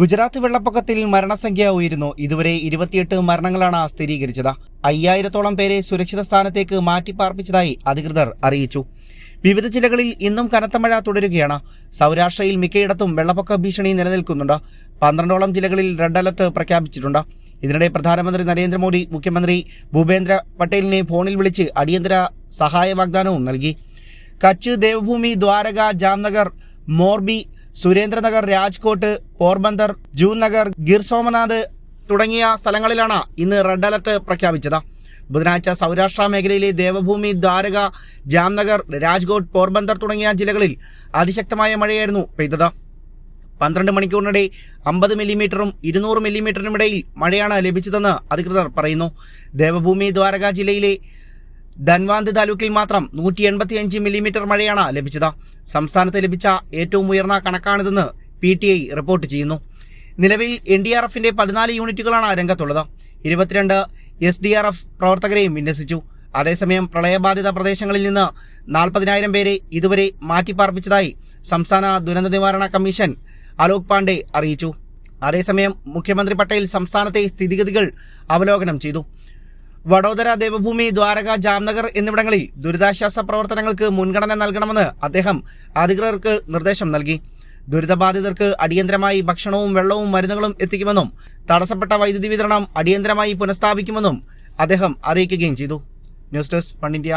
ഗുജറാത്ത് വെള്ളപ്പൊക്കത്തിൽ മരണസംഖ്യ ഉയരുന്നു. ഇതുവരെ ഇരുപത്തിയെട്ട് മരണങ്ങളാണ് സ്ഥിരീകരിച്ചത്. അയ്യായിരത്തോളം പേരെ സുരക്ഷിത സ്ഥാനത്തേക്ക് മാറ്റിപ്പാർപ്പിച്ചതായി അധികൃതർ അറിയിച്ചു. വിവിധ ജില്ലകളിൽ ഇന്നും കനത്ത മഴ തുടരുകയാണ്. സൗരാഷ്ട്രയിൽ മിക്കയിടത്തും വെള്ളപ്പൊക്ക ഭീഷണി നിലനിൽക്കുന്നുണ്ട്. പന്ത്രണ്ടോളം ജില്ലകളിൽ റെഡ് അലർട്ട് പ്രഖ്യാപിച്ചിട്ടുണ്ട്. ഇതിനിടെ പ്രധാനമന്ത്രി നരേന്ദ്രമോദി മുഖ്യമന്ത്രി ഭൂപേന്ദ്ര പട്ടേലിനെ ഫോണിൽ വിളിച്ച് അടിയന്തര സഹായ വാഗ്ദാനവും നൽകി. കച്ച് ദേവഭൂമി ദ്വാരക ജാംനഗർ മോർബി സുരേന്ദ്രനഗർ രാജ്കോട്ട് പോർബന്ദർ ജൂൻ നഗർ ഗിർ സോമനാഥ് തുടങ്ങിയ സ്ഥലങ്ങളിലാണ് ഇന്ന് റെഡ് അലർട്ട് പ്രഖ്യാപിച്ചത്. ബുധനാഴ്ച സൗരാഷ്ട്ര മേഖലയിലെ ദേവഭൂമി ദ്വാരക ജാംനഗർ രാജ്കോട്ട് പോർബന്ദർ തുടങ്ങിയ ജില്ലകളിൽ അതിശക്തമായ മഴയായിരുന്നു പെയ്തത്. പന്ത്രണ്ട് മണിക്കൂറിനിടെ അമ്പത് മില്ലിമീറ്ററും ഇരുന്നൂറ് മില്ലിമീറ്ററിനുമിടയിൽ മഴയാണ് ലഭിച്ചതെന്ന് അധികൃതർ പറയുന്നു. ദേവഭൂമി ദ്വാരക ജില്ലയിലെ ധൻവാന്ത് താലൂക്കിൽ മാത്രം നൂറ്റി എൺപത്തിയഞ്ച് മില്ലിമീറ്റർ മഴയാണ് ലഭിച്ചത്. സംസ്ഥാനത്ത് ലഭിച്ച ഏറ്റവും ഉയർന്ന കണക്കാണിതെന്ന് പി ടി ഐ റിപ്പോർട്ട് ചെയ്യുന്നു. നിലവിൽ എൻ ഡി ആർ എഫിന്റെ പതിനാല് യൂണിറ്റുകളാണ് രംഗത്തുള്ളത്. ഇരുപത്തിരണ്ട് എസ് ഡി ആർ എഫ് പ്രവർത്തകരെയും വിന്യസിച്ചു. അതേസമയം പ്രളയബാധിത പ്രദേശങ്ങളിൽ നിന്ന് നാൽപ്പതിനായിരം പേരെ ഇതുവരെ മാറ്റിപ്പാർപ്പിച്ചതായി സംസ്ഥാന ദുരന്ത നിവാരണ കമ്മീഷൻ അലോക് പാണ്ഡെ അറിയിച്ചു. അതേസമയം മുഖ്യമന്ത്രി പട്ടേൽ സംസ്ഥാനത്തെ സ്ഥിതിഗതികൾ അവലോകനം ചെയ്തു. വഡോദര ദേവഭൂമി ദ്വാരക ജാംനഗർ എന്നിവിടങ്ങളിൽ ദുരിതാശ്വാസ പ്രവർത്തനങ്ങൾക്ക് മുൻഗണന നൽകണമെന്ന് അദ്ദേഹം അധികൃതർക്ക് നിർദ്ദേശം നൽകി. ദുരിതബാധിതർക്ക് അടിയന്തരമായി ഭക്ഷണവും വെള്ളവും മരുന്നുകളും എത്തിക്കുമെന്നും തടസ്സപ്പെട്ട വൈദ്യുതി വിതരണം അടിയന്തരമായി പുനഃസ്ഥാപിക്കുമെന്നും അദ്ദേഹം അറിയിക്കുകയും ചെയ്തു. News desk one India.